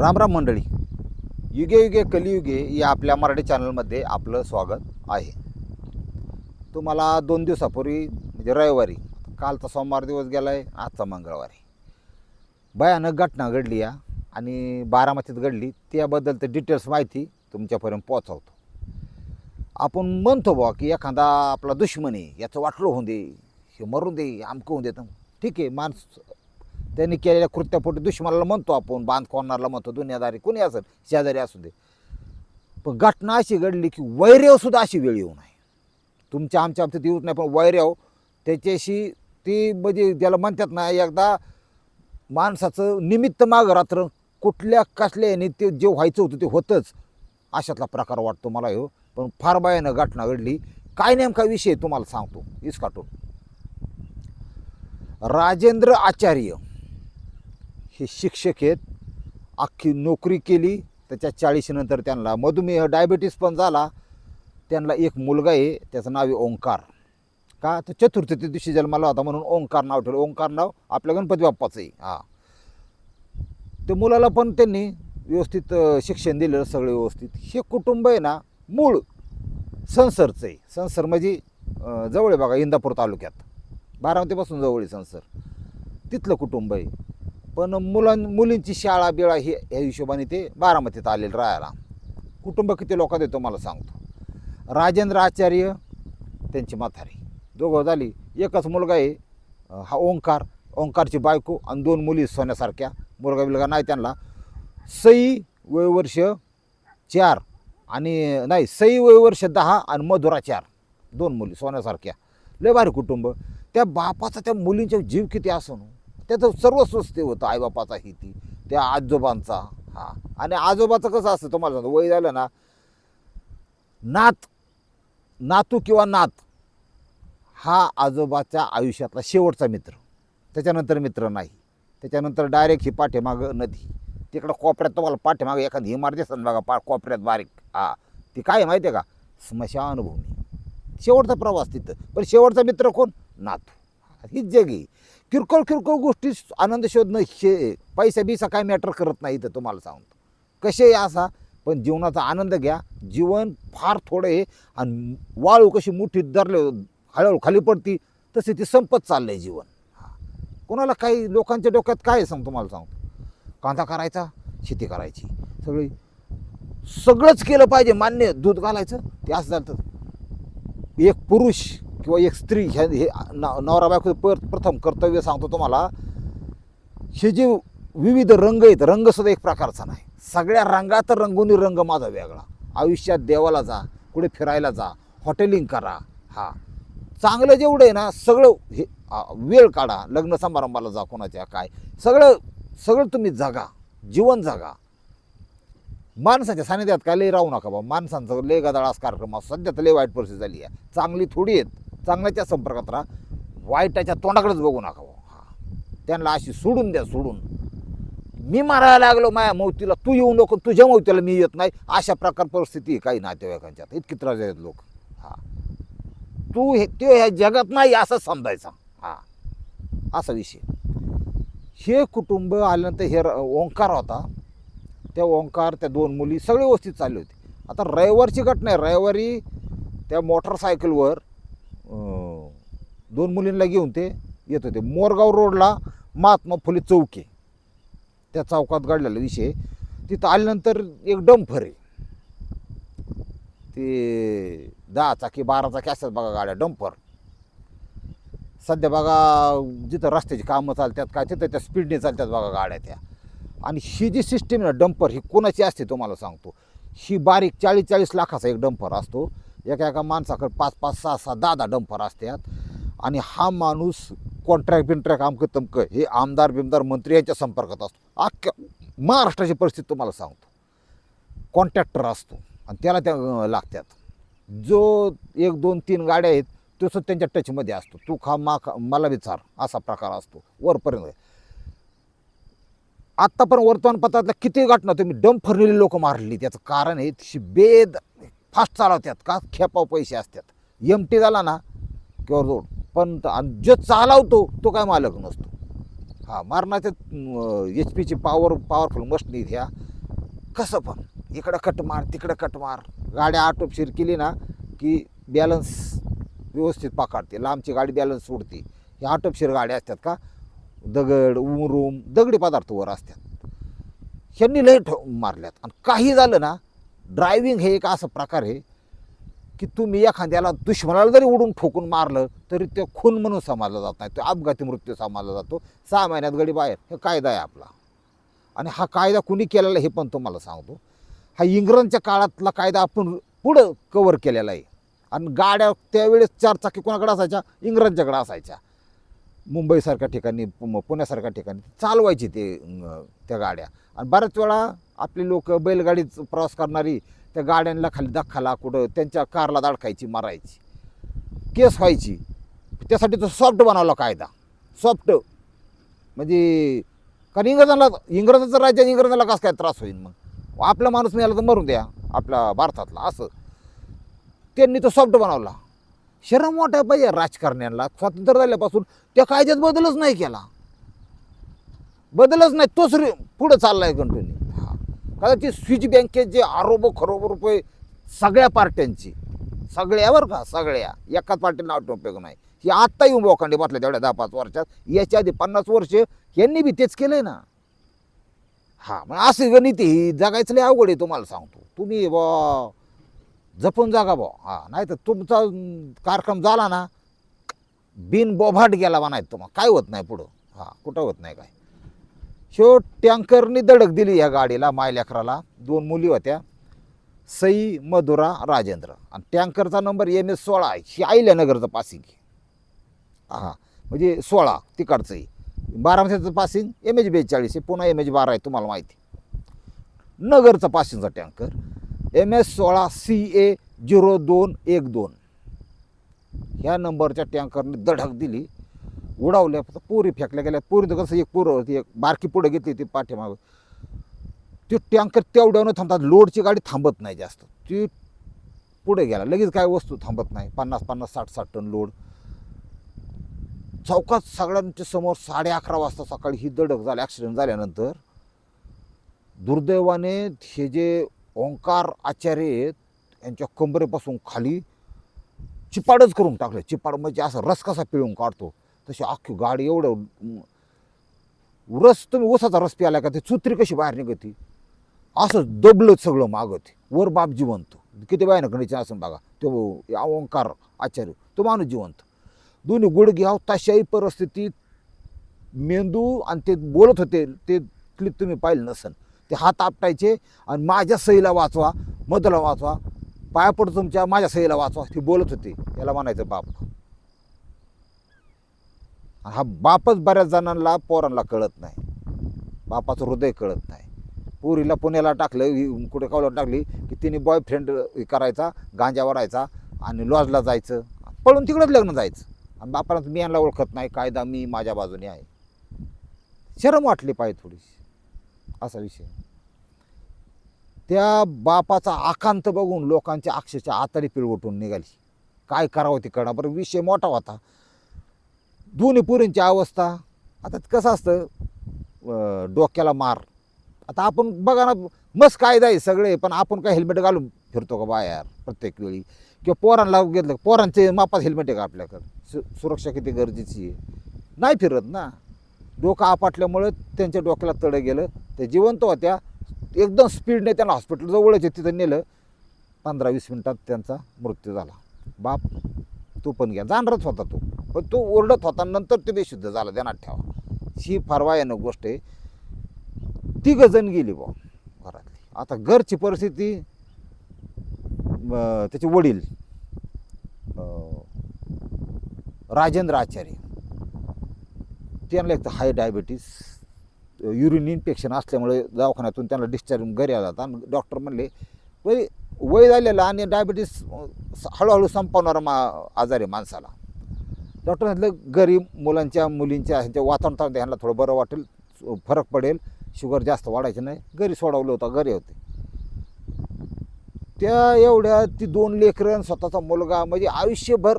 राम राम मंडळी. युगे युगे कलियुगे या आपल्या मराठी चॅनलमध्ये आपलं स्वागत आहे. तुम्हाला दोन दिवसापूर्वी म्हणजे रविवारी कालचा सोमवार दिवस गेला आहे आजचा मंगळवारी. भयानक घटना घडली या आणि बारामतीत घडली त्याबद्दल तर डिटेल्स माहिती तुमच्यापर्यंत पोचवतो आपण म्हणतो बुवा की एखादा आपला दुश्मन आहे याचं वाटलं होऊन दे हे मरून दे आमकं होऊन देतं ठीक आहे माणूस त्यांनी केलेल्या कृत्यापोटी दुश्मनाला म्हणतो आपण बांध कोणाला म्हणतो दुनियादारी कोणी असेल? शेजारी असू दे. पण घटना अशी घडली की वैर्यव सुद्धा अशी वेळ येऊ नये. तुमच्या आमच्या बाबतीत येऊच नाही पण वैरव त्याच्याशी ती म्हणजे ज्याला म्हणतात ना एकदा माणसाचं निमित्त माग रात्र कुठल्या कसल्या याने ते जे व्हायचं होतं ते होतंच. अशातला प्रकार वाटतो मला हो. पण फार भयानक घटना घडली. काय नेमका विषय तुम्हाला सांगतो. इसकाटून राजेंद्र आचार्य. हे शिक्षक आहेत. अख्खी नोकरी केली. त्याच्या चाळीशीनंतर त्यांना मधुमेह डायबिटीस पण झाला. त्यांना एक मुलगा आहे. त्याचं नाव आहे ओंकार. का? तर चतुर्थी दिवशी जन्माला होता म्हणून ओंकार नाव ठेवलं. ओंकार नाव आपल्या गणपती बाप्पाचं आहे. हां. ते मुलाला पण त्यांनी व्यवस्थित शिक्षण दिलेलं सगळं व्यवस्थित. हे कुटुंब आहे ना मूळ संसरचं आहे. संसर म्हणजे जवळ आहे बघा इंदापूर तालुक्यात. बारामतीपासून जवळ आहे संसर. तिथलं कुटुंब आहे. पण मुलां मुलींची शाळा बिळा ही ह्या हिशोबाने ते बारामतीत आलेले राहायला. कुटुंब किती लोकात येतो मला सांगतो. राजेंद्र आचार्य त्यांची म्हातारी. दोघं झाली. एकच मुलगा आहे हा ओंकार. ओंकारची बायको आणि दोन मुली सोन्यासारख्या. मुलगा बिलगा नाही त्यांना. सई वयवर्ष चार आणि नाही सई वयवर्ष दहा आणि मधुरा चार. दोन मुली सोन्यासारख्या. लय भारी कुटुंब. त्या बापाचा त्या मुलींच्या जीव किती असं हो. त्याचं सर्वस्व ते होतं आईबापाचा ही ती त्या आजोबांचा. हा. आणि आजोबाचं कसं असतं तुम्हाला सांगतो वय झालं ना नात नातू किंवा नात हा आजोबाच्या आयुष्यातला शेवटचा मित्र. त्याच्यानंतर मित्र नाही. त्याच्यानंतर डायरेक्ट ही पाठीमागं नदी. तिकडं कोपऱ्यात तुम्हाला पाठीमागं एखादी इमारती असेल बघा पा कोपऱ्यात बारीक. हा. ती काय आहे माहिती आहे का? स्मशानभूमी. शेवटचा प्रवास तिथं. पण शेवटचा मित्र कोण? नातू. हीच जग आहे. किरकोळ किरकोळ गोष्टी आनंद शोधणं हे पैसा बिसा काय मॅटर करत नाही तर तुम्हाला सांगतो. कसे असा? पण जीवनाचा आनंद घ्या. जीवन फार थोडं आहे आणि वाळू कशी मोठी धरले हळूहळू खाली पडती तसे ती संपत चाललं आहे जीवन. हा. कोणाला काही लोकांच्या डोक्यात काय आहे सांग तुम्हाला सांगतो. कांदा करायचा शेती करायची. सगळी सगळंच केलं पाहिजे मान्य दूध घालायचं. ते असं झालं एक पुरुष किंवा एक स्त्री ह्या हे न- नवरा बायको पर प्रथम कर्तव्य सांगतो तुम्हाला हे जे विविध रंग आहेत रंगसुद्धा एक प्रकारचा नाही. सगळ्या रंगात रंगोनी रंग माझा वेगळा. आयुष्यात देवाला जा कुठे फिरायला जा हॉटेलिंग करा हा. चांगलं जेवढं आहे ना सगळं हे वेळ काढा लग्न समारंभाला जा कोणाच्या काय. सगळं सगळं तुम्ही जगा जीवन जगा. माणसाच्या सानिध्यात काय लय राहू नका बा. माणसांचं लय गदाळास कार्यक्रम सध्या तर लय वाईट परिस्थिती झाली आहे. चांगली थोडी आहेत. चांगल्याच्या संपर्कात राहा. वाईटाच्या तोंडाकडेच बघू नका हो. बा त्यांना अशी सोडून द्या सोडून. मी मारायला लागलो माया मौतीला तू येऊ नको तुझ्या मौतीला मी येत नाही. अशा प्रकार परिस्थिती आहे काही नातेवाईकांच्या इतकी त्रास आहेत लोक. हा. तू हे ते ह्या जगात नाही असं समजायचा. हा. असा विषय. हे कुटुंब आल्यानंतर हे र- ओंकार होता. त्या ओंकार त्या दोन मुली सगळे व्यवस्थित चालले होते. आता रविवारची घटना आहे. रविवारी त्या मोटरसायकलवर अं, दोन मुलींना घेऊन ते येत होते. मोरगाव रोडला महात्मा फुले चौक आहे. त्या चौकात गाडलेला विषय तिथं आल्यानंतर एक डंपर आहे. ते दहा चाकी बारा चाकी असतात बघा गाड्या डंपर. सध्या बघा जिथं रस्त्याची कामं चालतात काय तिथं त्या स्पीडने चालतात बघा गाड्या त्या. आणि ही जी सिस्टीम आहे ना डंपर ही कोणाची असते तुम्हाला सांगतो. ही बारीक चाळीस चाळीस लाखाचा एक डंपर असतो. एका एका माणसाकडे पाच पाच सहा सहा दहा दहा डंपर असतात आणि हा माणूस कॉन्ट्रॅक्ट बिनट्रॅक आमकं तमकं हे आमदार बिमदार मंत्री यांच्या संपर्कात असतो. अख्ख्या महाराष्ट्राची परिस्थिती तुम्हाला सांगतो. कॉन्ट्रॅक्टर असतो. आणि त्याला त्या लागतात जो एक दोन तीन गाड्या आहेत तो सुद्धा त्यांच्या टचमध्ये असतो. तू खा मा खा मला विचार असा प्रकार असतो. वरपर्यंत. आत्तापर्यंत वर्तमानपत्रातल्या किती घटना तुम्ही डंप फरलेली लोक मारली त्याचं कारण हे तशी बेद फास्ट चालवतात का? खेपाव पैसे असतात एम टी झाला ना किंवा रोड पण आणि जो चालवतो तो काय मालक नसतो. हा मारण्याच्या एच पीची पॉवर पॉवरफुल मशनी ह्या. कसं पण इकडं कट मार तिकडं कट मार. गाड्या आटोपशीर केली ना की बॅलन्स व्यवस्थित पकाडते. लांबची गाडी बॅलन्स सोडते. हे आटोपशीर गाड्या असतात का? दगड उमरूम दगडी पदार्थ वर असतात. ह्यांनी लय ठो मारल्यात. आणि काही झालं ना ड्रायव्हिंग हे एक असं प्रकार आहे की तुम्ही एखाद्याला दुश्मनाला जरी उडून ठोकून मारलं तरी ते खून म्हणून समजला जात नाही तो अपघाती मृत्यू समजला जातो. सहा महिन्यात गडी बाहेर. हे कायदा आहे आपला. आणि हा कायदा कुणी केलेला हे पण तुम्हाला सांगतो. हा इंग्रजच्या काळातला कायदा आपण पुढं कवर केलेला आहे. आणि गाड्या त्यावेळेस चार चाकी कोणाकडे असायच्या? इंग्रजांच्याकडे असायच्या. मुंबईसारख्या ठिकाणी पु- पुण्यासारख्या ठिकाणी चालवायची ते त्या गाड्या. आणि बऱ्याच वेळा आपली लोक बैलगाडीत प्रवास करणारी त्या गाड्यांना खाली दखाला कुठं त्यांच्या कारला दाडखायची मारायची. केस व्हायची. त्यासाठी तो सॉफ्ट बनवला कायदा. सॉफ्ट. म्हणजे कारण इंग्रजांना इंग्रजांचं राज्य इंग्रजांना कसं काय त्रास होईल मग? आपला माणूस मिळाला तर मरून द्या आपल्या भारतातला असं. त्यांनी तो सॉफ्ट बनवला. शरम वाटायला पाहिजे राजकारण्यांना. स्वातंत्र्य झाल्यापासून त्या कायद्यात बदलच नाही केला. बदलच नाही तोच पुढं पुढं चाललाय कंटिन्यू हा. कारण स्विच बँकेत जे आरोप खरोब रुपये सगळ्या पार्ट्यांची सगळ्या बरं का सगळ्या. एकाच पार्टीला आठ उपयोग नाही. हे आत्ता येऊन बोखांडे बसल्या तेवढ्या दहा पाच वर्षात. याच्या आधी पन्नास वर्ष यांनी बी तेच केलंय ना. हा मग असे गणित ही जगायचं लय अवघड आहे तुम्हाला सांगतो. तुम्ही बा जपून जागा बा हा नाही तर तुमचा कार्यक्रम झाला ना बिन बोभाट गेला बा नाही तुम्हाला. काय होत नाही पुढं? हां कुठं होत नाही काय? शेवट टँकरनी धडक दिली या गाडीला मायलेकराला दोन मुली होत्या सई मधुरा राजेंद्र. आणि टँकरचा नंबर एम एस सोळा आहे. ही आहिल्यानगरचं पासिंग हां म्हणजे सोळा तिकडचंही बारामतीचं पासिंग एम एच बेचाळीस आहे. पुन्हा एम एच बारा आहे तुम्हाला माहिती नगरचा पासिंगचा टँकर. एम एस सोळा सी ए झिरो दोन एक दोन. ह्या नंबरच्या टँकरने धडक दिली. उडावल्या फक्त पोरी फेकल्या गेल्या. पोरी तर कसं एक पोरं होती एक बारकी पुढे घेतली ती पाठीमागं. ते टँकर तेवढ्यानं थांबतात. लोडची गाडी थांबत नाही जास्त. ती पुढे गेला. लगेच काय वस्तू थांबत नाही. पन्नास पन्नास साठ साठ टन लोड. चौकात सगळ्यांच्या समोर साडे अकरा वाजता सकाळी ही दडक झाली ॲक्सिडेंट झाल्यानंतर. दुर्दैवाने हे जे ओंकार आचार्य यांच्या कंबरेपासून खाली चिपाडच करून टाकलं. चिपाड म्हणजे असं रस कसा पिळून काढतो. तशी अख्खी गाडी एवढं रस तुम्ही ऊसाचा रस प्याला का ते चुत्री कशी बाहेर निघती? असं दबलं सगळं मागत. वर बाप जिवंत. किती बाहेर गणेश असं बघा. तो या ओंकार आचार्य. तो माणूस जिवंत. दोन्ही गुडघ्याव तशाही परिस्थितीत मेंदू आणि ते बोलत होते ते क्लिप तुम्ही पाहिलं नसन. ते हात आपटायचे आणि माझ्या सहीला वाचवा मधला वाचवा. पाया पडतो तुमच्या माझ्या सहीला वाचवा. ते बोलत होते. याला म्हणायचं बाप. हा बापच बऱ्याच जणांना पोरांना कळत नाही. बापाचं हृदय कळत नाही. पुरीला पुण्याला टाकलं कुठे कावलं टाकली की तिने बॉयफ्रेंड करायचा गांजा वरायचा आणि लॉजला जायचं. पळून तिकडंच लग्न जायचं. आणि बापाला मी यांना ओळखत नाही. कायदा मी माझ्या बाजूने आहे. शरम वाटली पाहिजे थोडीशी. असा विषय. त्या बापाचा आकांत बघून लोकांच्या अक्षरच्या आतडी पिळवटून निघाली. काय करावं ते कळणार बरं विषय मोठा होता. दोन्ही पुरींची अवस्था आता कसं असतं डोक्याला मार. आता आपण बघा ना मस्त कायदा आहे सगळे पण आपण काय हेल्मेट घालून फिरतो का बाहेर प्रत्येक वेळी? किंवा पोरांना घेतलं पोरांचे मापात हेल्मेट आहे का आपल्याकडं? सु सुरक्षा किती गरजेची आहे? नाही फिरत ना. डोकं आपटल्यामुळे त्यांच्या डोक्याला तडं गेलं. ते जिवंत होत्या. एकदम स्पीडने त्यांना हॉस्पिटलजवळच आहे तिथं नेलं. पंधरा वीस मिनटात त्यांचा मृत्यू झाला. बाप तो पण घ्या. जाणारच होता तो. पण तो ओरडत होता नंतर ते बेशुद्ध झाला. ध्यानात ठेवा. ही फार गोष्ट आहे. तिघ जण गेली बा घरातली. आता घरची परिस्थिती त्याचे वडील राजेंद्र आचार्य. त्यांना एक तर हाय डायबिटीस युरिन इन्फेक्शन असल्यामुळे दवाखान्यातून त्यांना डिस्चार्ज घरी आला होता. आणि डॉक्टर म्हणले वय वय झालेलं आणि डायबिटीस हळूहळू संपवणारा मा आजार आहे माणसाला. डॉक्टर म्हटलं घरी मुलांच्या मुलींच्या ह्यांच्या वातावरणात ह्यांना थोडं बरं वाटेल फरक पडेल शुगर जास्त वाढायचं नाही घरी सोडवलं होतं घरी होते. त्या एवढ्या ती दोन लेकरं आणि स्वतःचा मुलगा म्हणजे आयुष्यभर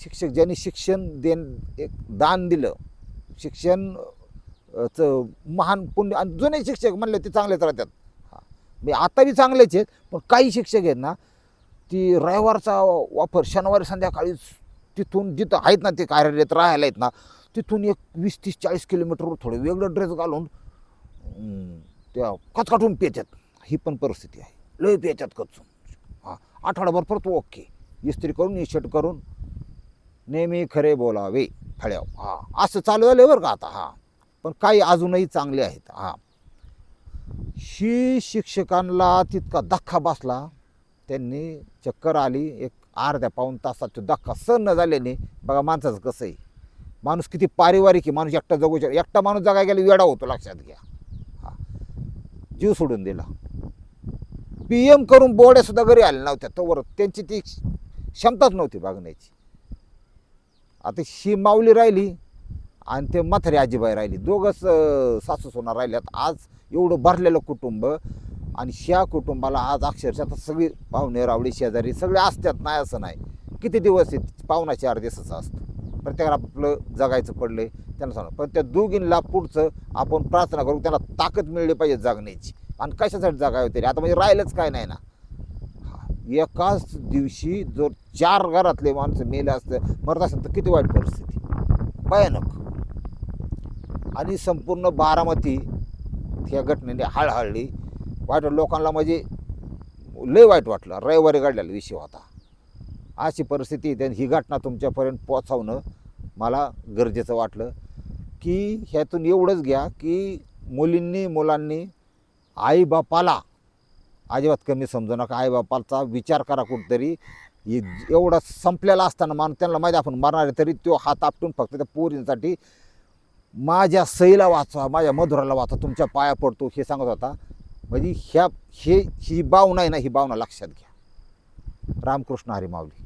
शिक्षक ज्यांनी शिक्षण देण एक दान दिलं शिक्षण च महान पुण्य आणि जुने शिक्षक म्हणले ते चांगलेच राहतात. हां. मी आता बी चांगलेच आहेत पण काही शिक्षक आहेत ना ती रविवारचा वापर शनिवारी संध्याकाळी तिथून जिथं आहेत ना ते कार्यालयात राहायला आहेत ना तिथून एक वीस तीस चाळीस किलोमीटरवर थोडं वेगळं ड्रेस घालून त्या कचकाटून पेत्यात ही पण परिस्थिती आहे. लय पेत्यात कचून. हां. आठवडाभर परत ओके. इस्त्री करून इशर्ट करून नेहमी खरे बोलावे फळ्याव हां असं चालू झालं बरं का आता हां. पण काही अजूनही चांगले आहेत हां. ही शिक्षकांना तितका धक्का बसला त्यांनी चक्कर आली एक अर्ध्या पाऊन तासात तो धक्का सहन न झाल्याने बघा माणसाचं कसं आहे. माणूस किती पारिवारिक आहे माणूस एकटा जगू शकतो. एकटा माणूस जगायला गेला वेडा होतो लक्षात घ्या. हां. जीव सोडून दिला. पी एम करून बोड्यासुद्धा घरी आल्या नव्हत्या तोवर त्यांची ती क्षमताच नव्हती बघण्याची आता ही माऊली राहिली आणि ते म्हातारी आजीबाई राहिली. दोघंच सासू सोना राहिल्यात. आज एवढं भरलेलं कुटुंब आणि ह्या कुटुंबाला आज अक्षरशः आता सगळी पाहुणे रावळी शेजारी सगळे असतात. नाही असं नाही. किती दिवस आहेत? पाहुणा चार दिवसाचं असतं. प्रत्येकाला आपलं जगायचं पडलंय. त्यांना सांग. पण त्या दोघींना पुढचं आपण प्रार्थना करू. त्यांना ताकद मिळली पाहिजे जगण्याची. आणि कशासाठी जगावे तरी? आता म्हणजे राहिलंच काय नाही ना. एकाच दिवशी जर चार घरातले माणसं मेले असतं मरत असेल तर किती वाईट परिस्थिती. भयानक. आणि संपूर्ण बारामती ह्या घटनेने हळहळली. वाईट लोकांना म्हणजे लय वाईट वाटलं. रविवारी घडलेला विषय होता. अशी परिस्थिती आहे. ही घटना तुमच्यापर्यंत पोचवणं मला गरजेचं वाटलं. की ह्यातून एवढंच घ्या की मुलींनी मुलांनी आईबापाला अजिबात कमी समजू नका. आईबापाचा विचार करा कुठंतरी. हे एवढा संपलेला असताना मान त्यांना माहिती आपण मरणार आहे तरी तो हात आपटून फक्त त्या पोरींसाठी माझ्या सईला वाचवा माझ्या मधुराला वाचवा तुमच्या पाया पडतो हे सांगत होता. म्हणजे ह्या हे ही भावना आहे ना ही भावना लक्षात घ्या. रामकृष्ण हरी माऊली.